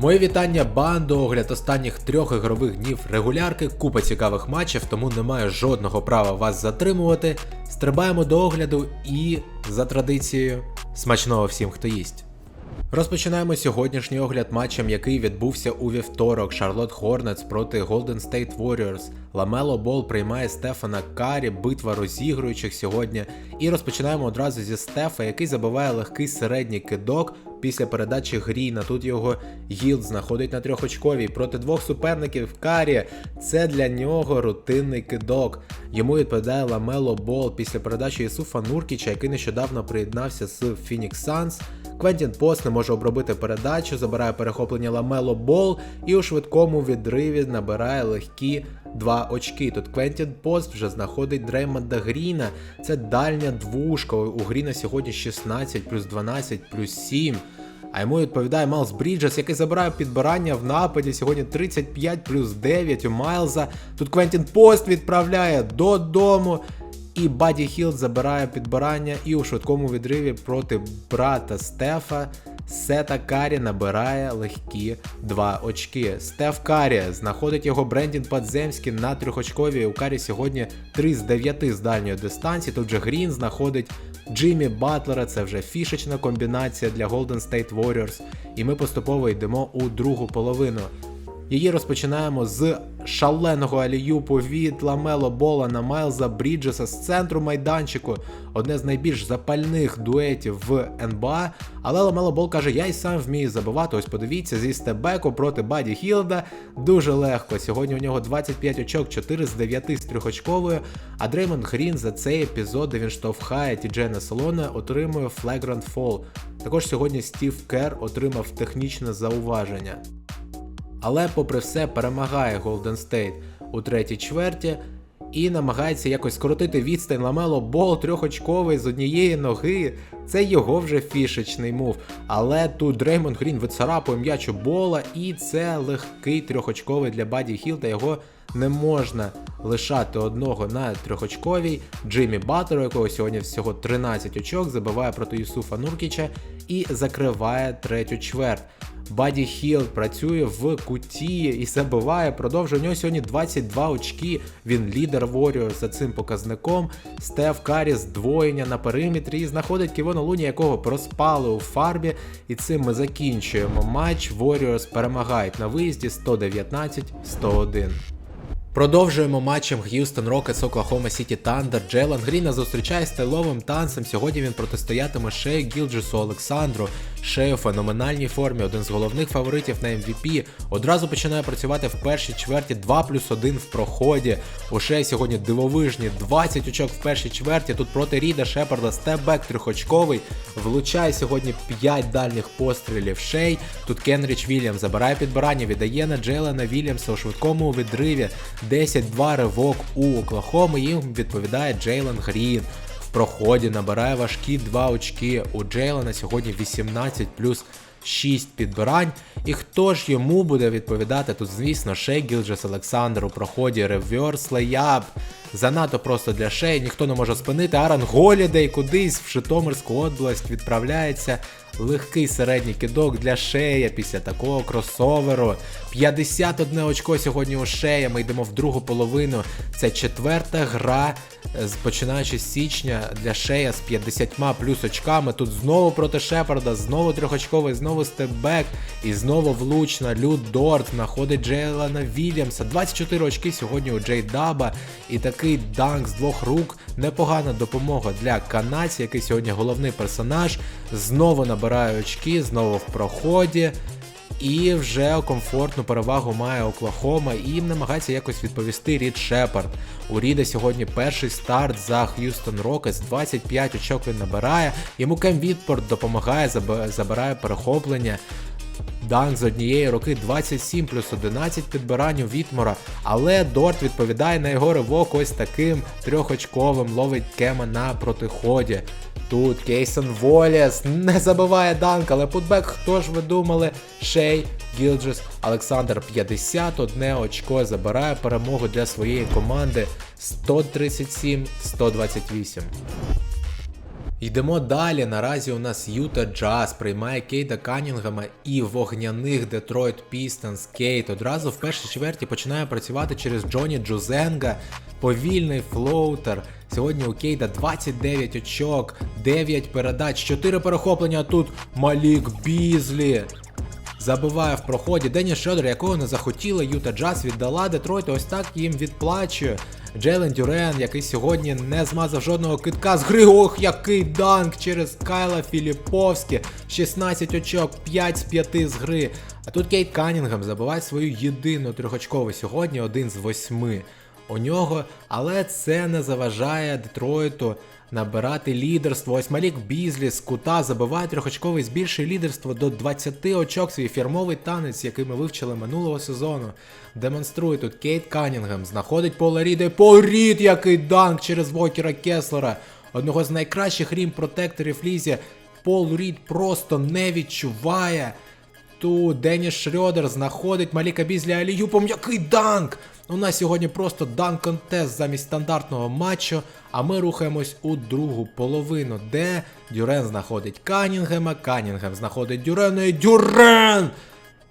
Моє вітання бандо, огляд останніх трьох ігрових днів регулярки, купа цікавих матчів, тому немає жодного права вас затримувати. Стрибаємо до огляду і, за традицією, смачного всім, хто їсть. Розпочинаємо сьогоднішній огляд матчем, який відбувся у вівторок. Шарлот Хорнетс проти Golden State Warriors. Ламело Бол приймає Стефана Карі, битва розігруючих сьогодні. І розпочинаємо одразу зі Стефа, який забиває легкий середній кидок після передачі Гріна. Тут його гілд знаходить на трьохочковій проти двох суперників Карі. Це для нього рутинний кидок. Йому відповідає Ламело Бол після передачі Ісуфа Нуркіча, який нещодавно приєднався з Phoenix Suns. Квентін Пост не може обробити передачу, забирає перехоплення Ламело Бол і у швидкому відриві набирає легкі два очки. Тут Квентін Пост вже знаходить Дреймонда Гріна. Це дальня двушка. У Гріна сьогодні 16 плюс 12 плюс 7. А йому відповідає Майлз Бріджес, який забирає підбирання в нападі. Сьогодні 35 плюс 9 у Майлза. Тут Квентін Пост відправляє додому. І Баді Хілд забирає підбирання і у швидкому відриві проти брата Стефа. Сета Карі набирає легкі 2 очки. Стеф Карі знаходить його Брендін Падземський на трьохочковій. У Карі сьогодні 3 з 9 з дальньої дистанції. Тут же Грін знаходить Джиммі Батлера. Це вже фішечна комбінація для Golden State Warriors. І ми поступово йдемо у другу половину. Її розпочинаємо з шаленого аліюпу від Ламело Бола на Майлза Бріджеса з центру майданчику. Одне з найбільш запальних дуетів в НБА. Але Ламело Бол каже: я й сам вмію забивати. Ось подивіться, зі стебеку проти Баді Хілда дуже легко. Сьогодні у нього 25 очок, 4 з 9 з трьохочковою. А Дреймонд Грін за цей епізод, де він штовхає Тіджена Солона, отримує флегрант фол. Також сьогодні Стів Кер отримав технічне зауваження. Але, попри все, перемагає Голден Стейт у третій чверті і намагається якось скоротити відстань Ламело Бол трьохочковий з однієї ноги. Це його вже фішечний мув. Але тут Дреймонд Грін вицарапує м'яч у бола, і це легкий трьохочковий для Баді Хілта. Його не можна лишати одного на трьохочковій. Джиммі Баттеру, якого сьогодні всього 13 очок, забиває проти Юсуфа Нуркіча і закриває третю чверть. Баді Хілд працює в куті і забиває, продовжує у нього сьогодні 22 очки. Він лідер Warriors за цим показником. Стеф Карі здвоєння на периметрі і знаходить Ківона Луні, якого проспали у фарбі. І цим ми закінчуємо матч. Warriors перемагають на виїзді 119-101. Продовжуємо матчем Х'юстон Рокетс Оклахома Сіті Тандер. Джейлан Гріна зустрічає стайловим танцем. Сьогодні він протистоятиме Шею Гілджесу Олександру. Шею в феноменальній формі, один з головних фаворитів на MVP. Одразу починає працювати в першій чверті 2 плюс 1 в проході. У Шея сьогодні дивовижні 20 очок в першій чверті. Тут проти Ріда Шепарда степбек трьохочковий. Влучає сьогодні 5 дальніх пострілів Шей. Тут Кенріч Вільям забирає підбирання, віддає на Джейлена Вільямса у швидкому відриві. 10-2 ривок у Оклахоми, їм відповідає Джейлен Грін. В проході набирає важкі 2 очки. У Джейлена сьогодні 18 плюс 6 підбирань. І хто ж йому буде відповідати? Тут, звісно, Шей Гілджес Олександр у проході реверс леяб. Занадто просто для Шеї, ніхто не може спинити. Аран Голідей кудись в Житомирську область відправляється. Легкий середній кидок для Шея після такого кросоверу. 51 очко сьогодні у Шея. Ми йдемо в другу половину. Це четверта гра, починаючи з січня для Шея з 50 плюс очками. Тут знову проти Шепарда, знову трьохочковий, знову степбек і знову влучна. Люд Дорт знаходить Джейлана Вільямса. 24 очки сьогодні у Джей Даба. І такий данк з двох рук. Непогана допомога для канадця, який сьогодні головний персонаж. Знову набирає очки, знову в проході. І вже комфортну перевагу має Оклахома і їм намагається якось відповісти Рід Шепард. У Ріда сьогодні перший старт за Х'юстон Рокетс, 25 очок він набирає. Йому Кем Вітпорт допомагає, забирає перехоплення. Данк з однієї руки 27 плюс 11 підбирань у Вітмора, але Дорт відповідає на його ривок ось таким трьохочковим, ловить Кема на протиході. Тут Кейсон Воліс не забиває данк, але путбек, хто ж ви думали? Шей, Гілджес, Олександр 51 очко забирає перемогу для своєї команди 137-128. Йдемо далі. Наразі у нас Юта Джаз приймає Кейда Канінгема і вогняних Детройт Пістонс. Кейт одразу в першій чверті починає працювати через Джоні Джузенга. Повільний флоутер. Сьогодні у Кейда 29 очок, 9 передач, 4 перехоплення. Тут Малік Бізлі. Забиває в проході. Деніс Шредер, якого не захотіла Юта Джаз, віддала Детройт, ось так їм відплачує. Джейлен Дюрен, який сьогодні не змазав жодного китка з гри. Ох, який данк через Кайла Філіповське. 16 очок, 5 з 5 з гри. А тут Кейт Канінгем забиває свою єдину трьохочкову сьогодні, один з восьми. У нього, але це не заважає Детройту набирати лідерство. Ось Малік Бізлі з кута забиває трьохочковий, збільшує лідерство до 20 очок. Свій фірмовий танець, який ми вивчили минулого сезону. Демонструє тут Кейт Канінгем, знаходить Пола Ріда. і Пол Рід, який данк через Вокера Кеслера. Одного з найкращих рім протекторів лізі. Пол Рід просто не відчуває. Тут Деніс Шрёдер знаходить Маліка Бізлі Аліюпом. Який данк! У нас сьогодні просто данк контест замість стандартного матчу. А ми рухаємось у другу половину, де Дюрен знаходить Канінгема, Канінгем знаходить Дюрена і Дюрен!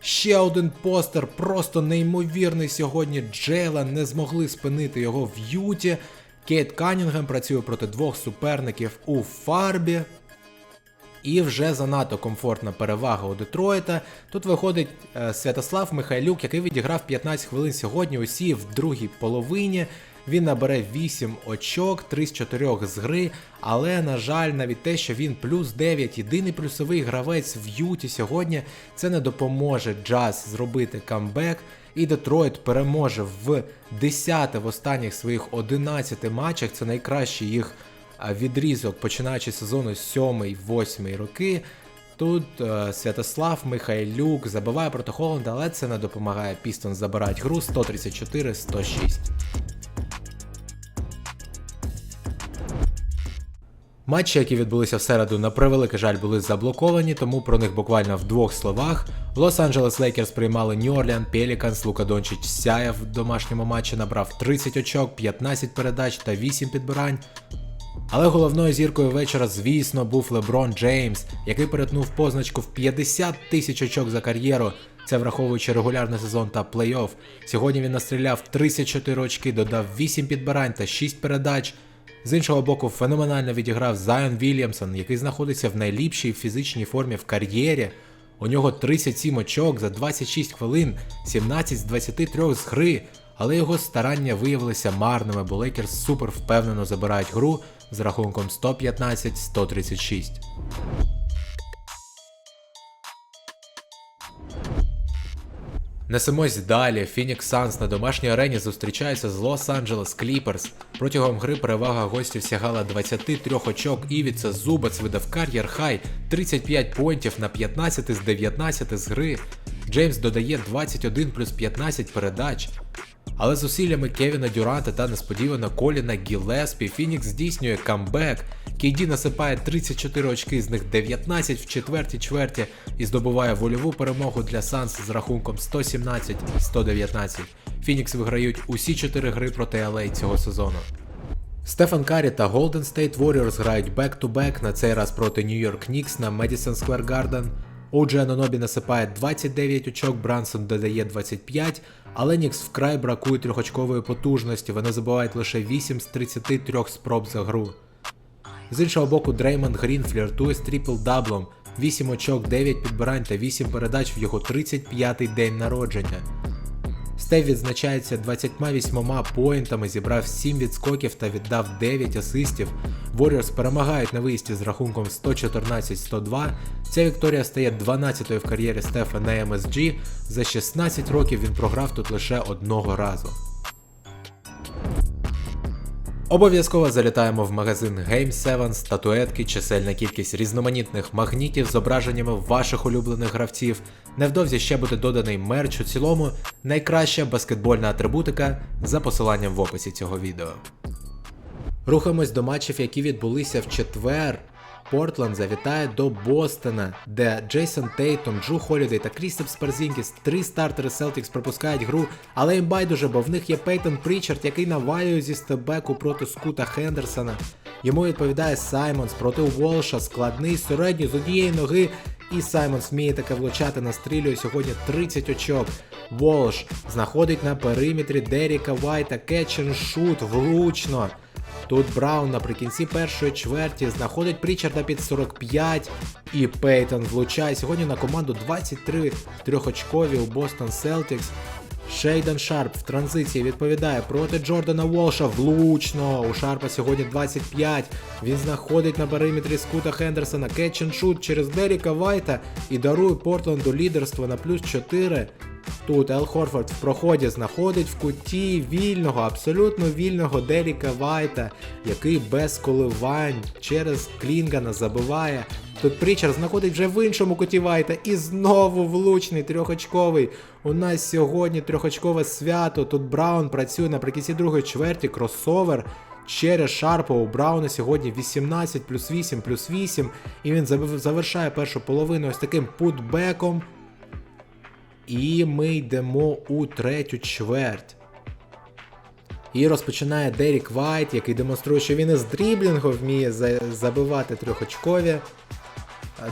Ще один постер, просто неймовірний сьогодні. Джейлен не змогли спинити його в Юті. Кейт Канінгем працює проти двох суперників у фарбі. І вже занадто комфортна перевага у Детройта. Тут виходить е, Святослав Михайлюк, який відіграв 15 хвилин сьогодні. Усі в другій половині. Він набере 8 очок, 3 з 4 з гри. Але, на жаль, навіть те, що він плюс 9, єдиний плюсовий гравець в Юті сьогодні, це не допоможе Джаз зробити камбек. І Детройт переможе в 10 в останніх своїх 11 матчах. Це найкращий їх відрізок, починаючи сезону 7-8 роки. Тут е, Святослав Михайлюк забиває проти Холланда, але це не допомагає Пістон забирати гру 134-106. Матчі, які відбулися в середу, на превеликий жаль, були заблоковані, тому про них буквально в двох словах. Лос-Анджелес Лейкерс приймали Нью-Орлеан Пеліканс, Лука Дончич сяяв в домашньому матчі, набрав 30 очок, 15 передач та 8 підбирань. Але головною зіркою вечора, звісно, був Леброн Джеймс, який перетнув позначку в 50 тисяч очок за кар'єру. Це враховуючи регулярний сезон та плей-офф. Сьогодні він настріляв 34 очки, додав 8 підбирань та 6 передач. З іншого боку, феноменально відіграв Зайон Вільямсон, який знаходиться в найліпшій фізичній формі в кар'єрі. У нього 37 очок за 26 хвилин, 17 з 23 з гри, але його старання виявилися марними, бо Лейкерс супер впевнено забирають гру з рахунком 115-136. Несемось далі. Фінікс Санс на домашній арені зустрічається з Лос-Анджелес Кліперс. Протягом гри перевага гостів сягала 23 очок. Івіца Зубац видав кар'єр хай 35 поінтів на 15 з 19 з гри. Джеймс додає 21 плюс 15 передач. Але зусиллями Кевіна Дюранта та несподівано Коліна Гілеспі Фінікс здійснює камбек. Кейді насипає 34 очки, з них 19 в четвертій чверті і здобуває вольову перемогу для Санс з рахунком 117-119. Фінікс виграють усі 4 гри проти LA цього сезону. Стефан Карі та Golden State Warriors грають бек-ту-бек, на цей раз проти York Knicks на Madison Square Garden. Оджі Анонобі насипає 29 очок, Брансон додає 25, але Нікс вкрай бракує трьохочкової потужності, вони забувають лише 8 з 33 спроб за гру. З іншого боку, Дреймонд Грін фліртує з трипл-даблом, 8 очок, 9 підбирань та 8 передач в його 35-й день народження. Стев відзначається 28 поінтами, зібрав 7 відскоків та віддав 9 асистів. Warriors перемагають на виїзді з рахунком 114-102. Ця вікторія стає 12-ю в кар'єрі Стефа на MSG. За 16 років він програв тут лише одного разу. Обов'язково залітаємо в магазин Game 7, статуетки, чисельна кількість різноманітних магнітів з зображеннями ваших улюблених гравців. Невдовзі ще буде доданий мерч у цілому, найкраща баскетбольна атрибутика за посиланням в описі цього відео. Рухаємось до матчів, які відбулися в четвер. Портленд завітає до Бостона, де Джейсон Тейтом, Джу Холідей та Крістепс Парзінгіс, три стартери Celtics пропускають гру, але їм байдуже, бо в них є Пейтон Прічард, який навалює зі стебеку проти Скута Хендерсона. Йому відповідає Саймонс проти Волша, складний середній з однієї ноги. І Саймонс вміє таке влучати, настрілює сьогодні 30 очок. Волш знаходить на периметрі Деріка Вайта кетч and шут влучно. Тут Браун наприкінці першої чверті знаходить Прічарда під 45 і Пейтон влучає сьогодні на команду 23 трьохочкові у Бостон Селтікс. Шейден Шарп в транзиції відповідає проти Джордана Волша влучно. У Шарпа сьогодні 25. Він знаходить на периметрі Скута Хендерсона кетч and шут через Деріка Вайта і дарує Портленду лідерство на плюс 4. Тут Ел Хорфорд в проході знаходить в куті вільного, абсолютно вільного Деріка Вайта, який без коливань через Клінгана забиває. Тут Прічер знаходить вже в іншому куті Вайта і знову влучний трьохочковий. У нас сьогодні трьохочкове свято. Тут Браун працює наприкінці другої чверті, кросовер. Через Шарпа у Брауна сьогодні 18 плюс 8 плюс 8. І він завершає першу половину ось таким путбеком. І ми йдемо у третю чверть. І розпочинає Дерік Вайт, який демонструє, що він із дріблінгу вміє забивати трьохочкові.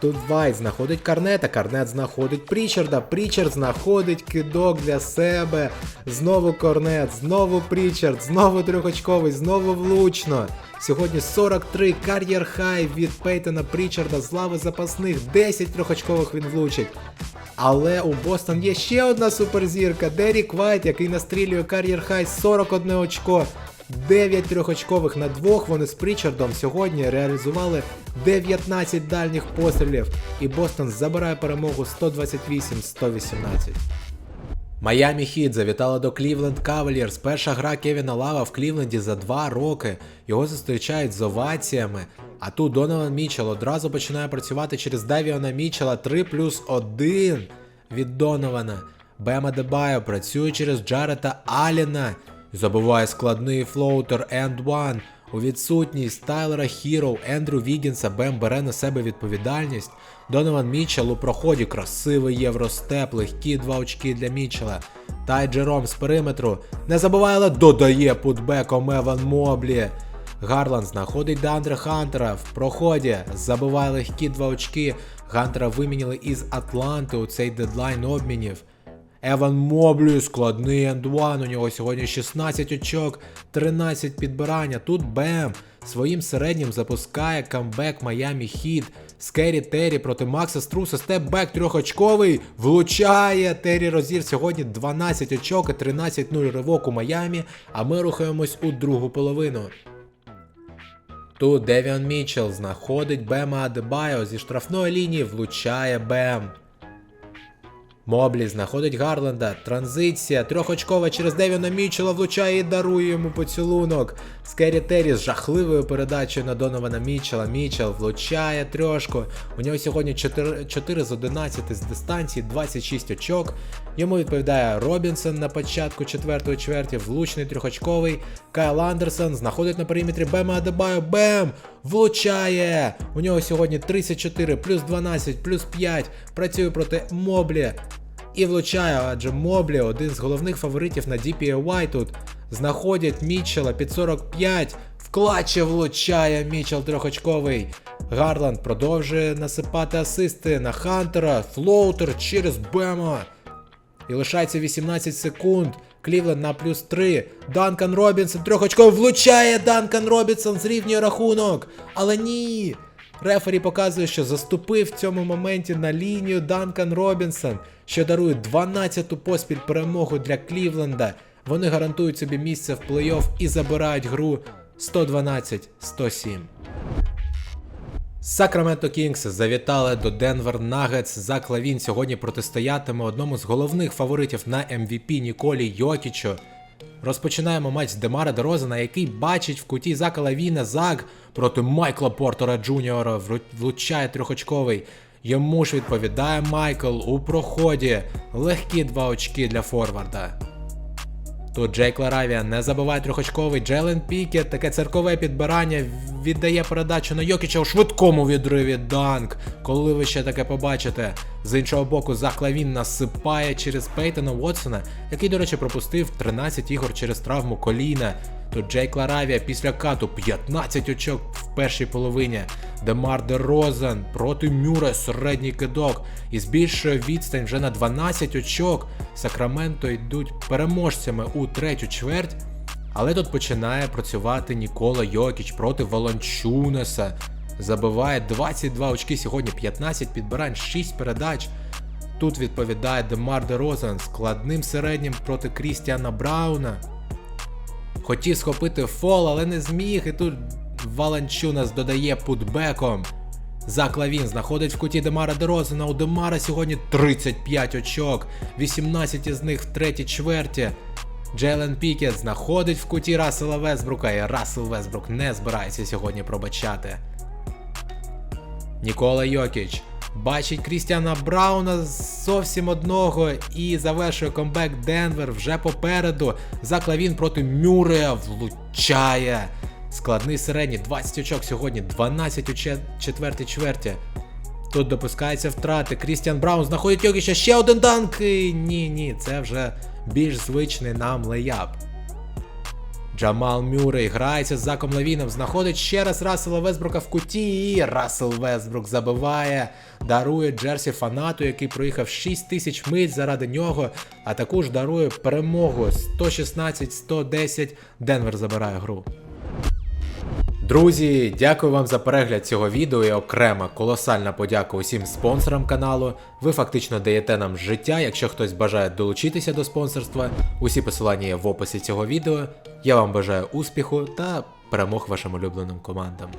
Тут Вайт знаходить Карнета, Карнет знаходить Прічарда, Прічард знаходить кидок для себе. Знову Корнет, знову Прічард, знову трьохочковий, знову влучно. Сьогодні 43 кар'єр хай від Пейтона Прічарда з лави запасних, 10 трьохочкових він влучить. Але у Бостон є ще одна суперзірка Дерік Вайт, який настрілює кар'єр хай 41 очко. 9 трьохочкових на двох вони з Прічардом сьогодні реалізували 19 дальніх пострілів, і Бостон забирає перемогу 128-118. Майамі Хіт завітала до Клівленд Кавалірс. Перша гра Кевіна Лава в Клівленді за два роки. Його зустрічають з оваціями. А тут Донован Мічел одразу починає працювати через Девіона Мічела 3 плюс 1 від Донована. Бема Дебайо працює через Джарета Аліна. Забиває складний флоутер End One. У відсутність Тайлера Хіроу, Ендрю Вігінса Бем бере на себе відповідальність. Донован Мічел у проході красивий євростеп, легкі два очки для Мічела. Тай Джером з периметру не забуває, але додає путбеком Еван Моблі. Гарланд знаходить Дандре Хантера в проході, забиває легкі два очки. Гантера вимінили із Атланти у цей дедлайн обмінів. Еван Моблі, складний ендуан, у нього сьогодні 16 очок, 13 підбирання. Тут Бем своїм середнім запускає камбек Майамі Хіт. Скері Террі проти Макса Струса, степбек трьохочковий, влучає. Террі Розір сьогодні 12 очок і 13-0 ривок у Майамі, а ми рухаємось у другу половину. Тут Девіан Мічел знаходить Бема Адебайо зі штрафної лінії, влучає Бем. Моблі знаходить Гарленда. Транзиція. Трьохочкова через Девіна Мічела влучає і дарує йому поцілунок. Скері Террі з жахливою передачею на Донована Мічела. Мічел влучає трьошку. У нього сьогодні 4, 4 з 11 з дистанції, 26 очок. Йому відповідає Робінсон на початку четвертої чверті, влучний трьохочковий. Кайл Андерсон знаходить на периметрі Бема Адебайо. Бем! Влучає! У нього сьогодні 34, плюс 12, плюс 5. Працює проти Моблі. І влучає, адже Моблі один з головних фаворитів на DPOY тут. Знаходять Мітчела під 45. В клатчі влучає Мітчел трьохочковий. Гарланд продовжує насипати асисти на Хантера. Флоутер через Бема. І лишається 18 секунд. Клівленд на плюс 3. Данкан Робінсон трьохочково влучає. Данкан Робінсон зрівнює рахунок. Але ні. Рефері показує, що заступив в цьому моменті на лінію Данкан Робінсон, що дарує 12-ту поспіль перемогу для Клівленда. Вони гарантують собі місце в плей-офф і забирають гру 112-107. Сакраменто Кінгс завітали до Денвер Нагетс. Зак Лавін сьогодні протистоятиме одному з головних фаворитів на MVP Ніколі Йокічу. Розпочинаємо матч з Демара Дерозана, який бачить в куті Зака Лавіна Зак проти Майкла Портера Джуніора. Влучає трьохочковий. Йому ж відповідає Майкл у проході. Легкі два очки для Форварда. Тут Джейк Ларавія не забуває трьохочковий. Джелен Пікет, таке церкове підбирання, віддає передачу на Йокіча у швидкому відриві Данк. Коли ви ще таке побачите? З іншого боку, заклавін насипає через Пейтона Уотсона, який, до речі, пропустив 13 ігор через травму коліна. Тут Джейк Ларавія після кату 15 очок в першій половині. Демар Де Розен проти Мюре середній кидок і збільшує відстань вже на 12 очок. Сакраменто йдуть переможцями у третю чверть. Але тут починає працювати Нікола Йокіч проти Волончунеса. Забиває 22 очки сьогодні, 15 підбирань, 6 передач. Тут відповідає Демар Де Розен складним середнім проти Крістіана Брауна. Хотів схопити фол, але не зміг, і тут Валанчунас додає путбеком. Зак Лавін знаходить в куті Демара Дерозена. У Демара сьогодні 35 очок, 18 із них в третій чверті. Джейлен Пікет знаходить в куті Рассела Весбрука, і Рассел Весбрук не збирається сьогодні пробачати. Нікола Йокіч бачить Крістіана Брауна зовсім одного і завершує комбек Денвер вже попереду. Заклавін проти Мюрея влучає. Складний середній, 20 очок сьогодні, 12 у четвертій чверті. Тут допускаються втрати. Крістіан Браун знаходить Йокіча ще один данк. І ні, ні, це вже більш звичний нам леяп. Джамал Мюррей грається з Заком Лавіном, знаходить ще раз Рассела Весбрука в куті, і Рассел Весбрук забиває, дарує Джерсі фанату, який проїхав 6 тисяч миль заради нього, а також дарує перемогу 116-110. Денвер забирає гру. Друзі, дякую вам за перегляд цього відео і окрема колосальна подяка усім спонсорам каналу. Ви фактично даєте нам життя, якщо хтось бажає долучитися до спонсорства. Усі посилання є в описі цього відео. Я вам бажаю успіху та перемог вашим улюбленим командам.